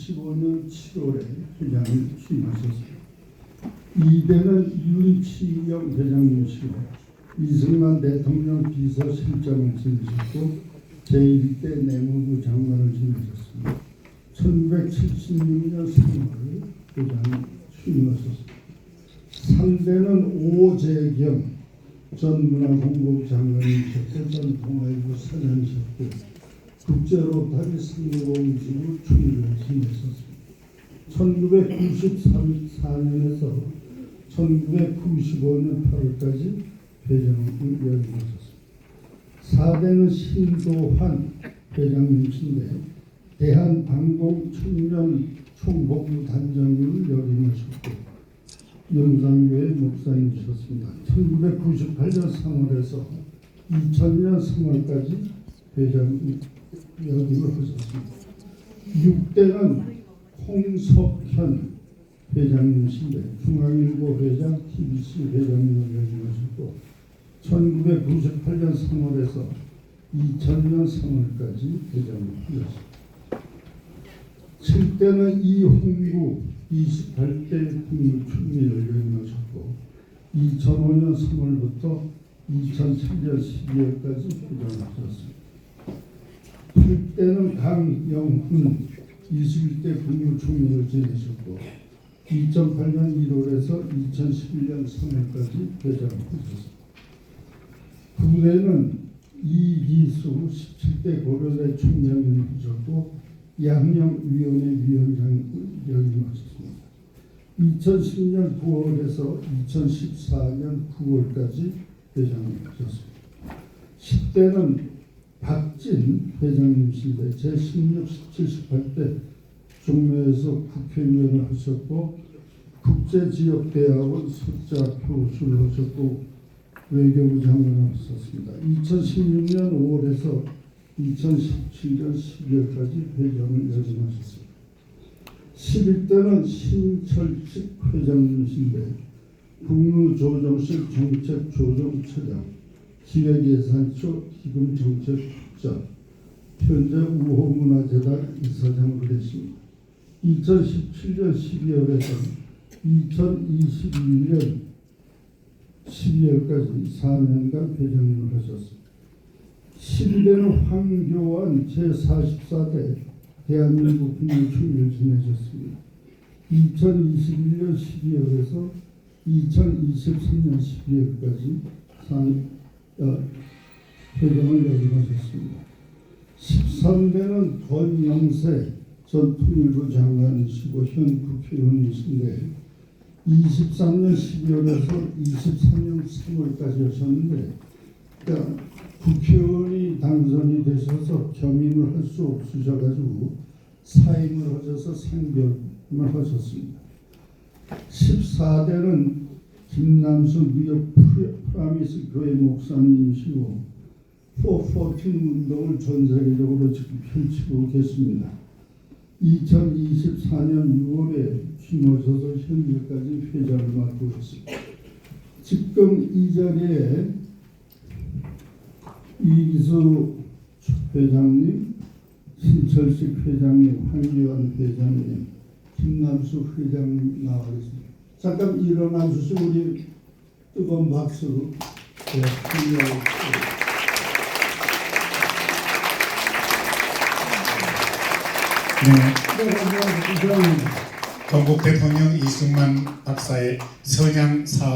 1975년 7월에 회장을 취임하셨습니다. 2대는 윤치영 회장님이시고 이승만 대통령 비서실장을 지내셨고 제1대 내무부 장관을 지내셨습니다. 1976년 3월 회장을 취임하셨습니다. 3대는 오재경 전 문화공급 장관이셨고 전 동아일보 사장이셨고 국제로타리 상공지부 총리를 지내셨습니다. 1994년에서 1995년 8월까지 회장을 역임하셨습니다. 4대는 신도환 회장님이신데 대한방공 청년 총복무 단장님을 역임하셨고 영상교회 목사님이셨습니다. 1998년 3월에서 2000년 3월까지 회장 역임을 하셨습니다. 6대는 홍석현 회장님이신데 중앙일보 회장, TBC 회장님을 역임하셨고 1998년 3월에서 2000년 3월까지 회장을 하셨습니다. 7대는 이홍구 28대 국무총리를 역임하셨고 2005년 3월부터 2007년 12월까지 회장을 하셨습니다. 8대는 강영훈 21대 국무총리를 지내셨고 2008년 1월에서 2011년 3월까지 회장을 하셨습니다. 9대는 이기수 17대 고려대 총장을 하셨고 양령위원회 위원장 역임하셨습니다. 2010년 9월에서 2014년 9월까지 회장을 하셨습니다. 10대는 박진 회장님이신데 제 16, 17, 18대 종로에서 국회의원을 하셨고 국제지역대학원 석자 교수를 하셨고 외교부 장관을 하셨습니다. 2016년 5월에서 2017년 12월까지 회장을 역임하셨습니다. 11대는 신철식 회장님이신데 국무조정실 정책조정처장, 기획예산처 기금 정책 국장, 현재 우호문화재단 이사장으로 계십니다. 2017년 12월에서 2021년 12월까지 4년간 회장님을 하셨습니다. 12대는 황교안 제44대 대한민국 국무총리를 지내셨습니다. 2021년 12월에서 2023년 12월까지 상, 어, 회장을 역임하셨습니다. 13대는 권영세 전 통일부 장관이시고 현 국회의원이신데 23년 12월에서 23년 3월까지 하셨는데 그러니까 국회의원이 당선이 되셔서 겸임을 할 수 없으셔가지고 사임을 하셔서 상병을 하셨습니다. 14대는 김남수 뉴욕 프라미스 교회 목사님이시고 414 운동을 전 세계적으로 지금 펼치고 계십니다. 2024년 6월에 취임하셔서 현재까지 회장을 맡고 있습니다. 지금 이 자리에 이기수 회장님, 신철식 회장님, 황교안 회장님, 김남수 회장님 나와 계십니다. 잠깐 일어나 주시고 우리 뜨거운 박수로 네. 네. 전국 대통령 이승만 박사의 선양 사